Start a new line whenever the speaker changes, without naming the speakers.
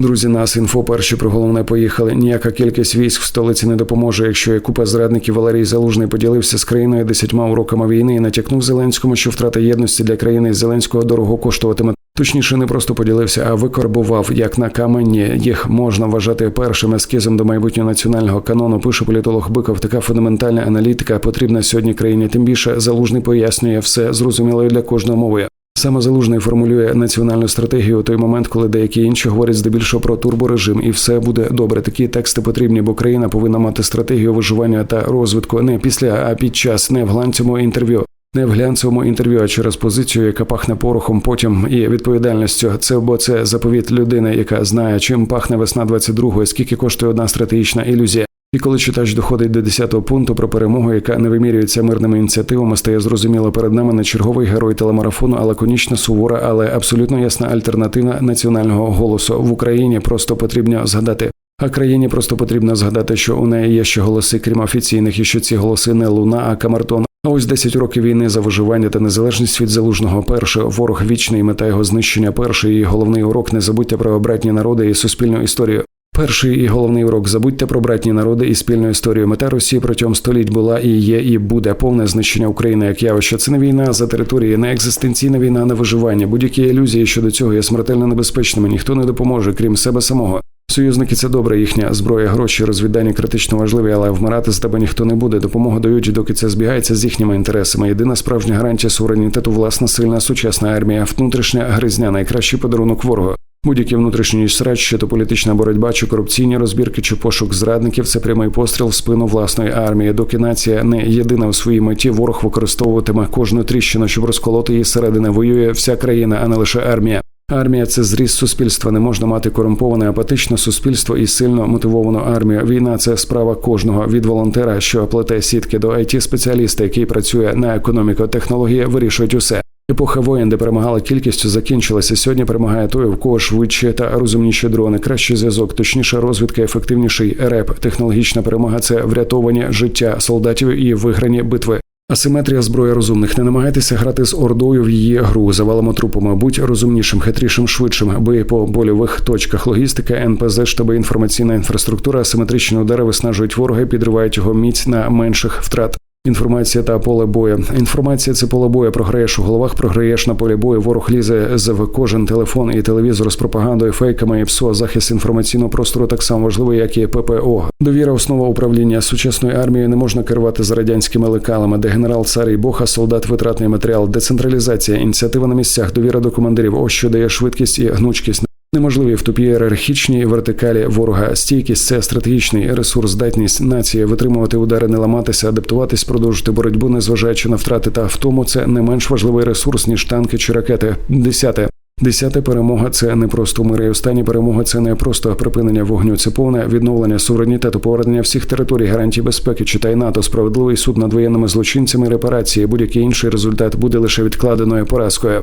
Друзі, нас інфо перші про головне поїхали. Ніяка кількість військ в столиці не допоможе, якщо є купа зрадників Валерій Залужний поділився з країною десятьма уроками війни і натякнув Зеленському, що втрата єдності для країни Зеленського дорого коштуватиме. Точніше, не просто поділився, а викарбував як на камені. Їх можна вважати першим ескізом до майбутнього національного канону. Пише політолог Биков. Така фундаментальна аналітика потрібна сьогодні країні. Тим більше залужний пояснює все зрозумілою для кожного мовою. Саме залужний формулює національну стратегію у той момент, коли деякі інші говорять здебільшого про турборежим, і все буде добре. Такі тексти потрібні, бо країна повинна мати стратегію виживання та розвитку не після, а під час, не в глянцевому інтерв'ю. Не в глянцевому інтерв'ю, а через позицію, яка пахне порохом, потім і відповідальністю. Це бо це заповіт людини, яка знає, чим пахне весна 22-го, скільки коштує одна стратегічна ілюзія. І коли читач доходить до 10-го пункту про перемогу, яка не вимірюється мирними ініціативами, стає зрозуміло перед нами не черговий герой телемарафону, а лаконічна сувора, але абсолютно ясна альтернатива національного голосу в Україні. Просто потрібно згадати. А країні просто потрібно згадати, що у неї є ще голоси, крім офіційних, і що ці голоси не луна, а камертон. А ось 10 років війни за виживання та незалежність від залужного. Перше ворог вічний, мета його знищення. Перший і головний урок не забудьте про братні народи і суспільну історію. Перший і головний урок забудьте про братні народи і спільну історію. Мета Росії протягом століть була і є, і буде повне знищення України як явище. Це не війна за території, не екзистенційна війна на виживання. Будь-які ілюзії щодо цього є смертельно небезпечними. Ніхто не допоможе, крім себе самого. Союзники це добре, їхня зброя, гроші, розвідання критично важливі, але вмирати з тебе ніхто не буде. Допомогу дають, доки це збігається з їхніми інтересами. Єдина справжня гарантія суверенітету, власна сильна сучасна армія, внутрішня гризня, найкращий подарунок ворогу. Будь-який внутрішній срач, чи то політична боротьба, чи корупційні розбірки, чи пошук зрадників це прямий постріл в спину власної армії. Доки нація не єдина у своїй меті, ворог використовуватиме кожну тріщину, щоб розколоти її середини. Воює вся країна, а не лише армія. Армія це зріст суспільства. Не можна мати корумповане апатичне суспільство і сильно мотивовану армію. Війна це справа кожного від волонтера, що плете сітки до it спеціаліста, який працює на економіку. Технології вирішують усе. Епоха воєн, де перемагала кількістю, закінчилася. Сьогодні перемагає той, в кого швидше та розумніші дрони, кращий зв'язок, точніша розвідка, ефективніший реп. Технологічна перемога це врятовані життя солдатів і виграні битви. Асиметрія зброї розумних. Не намагайтеся грати з ордою в її гру, завалимо трупами. Будь розумнішим, хитрішим, швидшим. Бий по больових точках. Логістика, НПЗ, штаби, інформаційна інфраструктура, асиметричні удари виснажують ворога, і підривають його міць на менших втрат. Інформація та поле бою. Інформація це поле бою. Програєш у головах, програєш на полі бою. Ворог лізе з кожен телефон і телевізор з пропагандою, фейками і ПСО. Захист інформаційного простору так само важливий, як і ППО. Довіра, основа управління сучасною армією не можна керувати за радянськими лекалами, де генерал цар і Бог, а солдат витратний матеріал, децентралізація, ініціатива на місцях, довіра до командирів. Ось що дає швидкість і гнучкість. Неможливі в тупій ієрархічній вертикалі ворога. Стійкість це стратегічний ресурс, здатність нації витримувати удари, не ламатися, адаптуватись, продовжити боротьбу, незважаючи на втрати та втому. Це не менш важливий ресурс ніж танки чи ракети. Десяте. Десяте перемога це не просто мир. І Остання перемога це не просто припинення вогню. Це повне відновлення суверенітету, повернення всіх територій, гарантій безпеки, читай НАТО, справедливий суд над воєнними злочинцями, репарації. Будь-який інший результат буде лише відкладеною поразкою.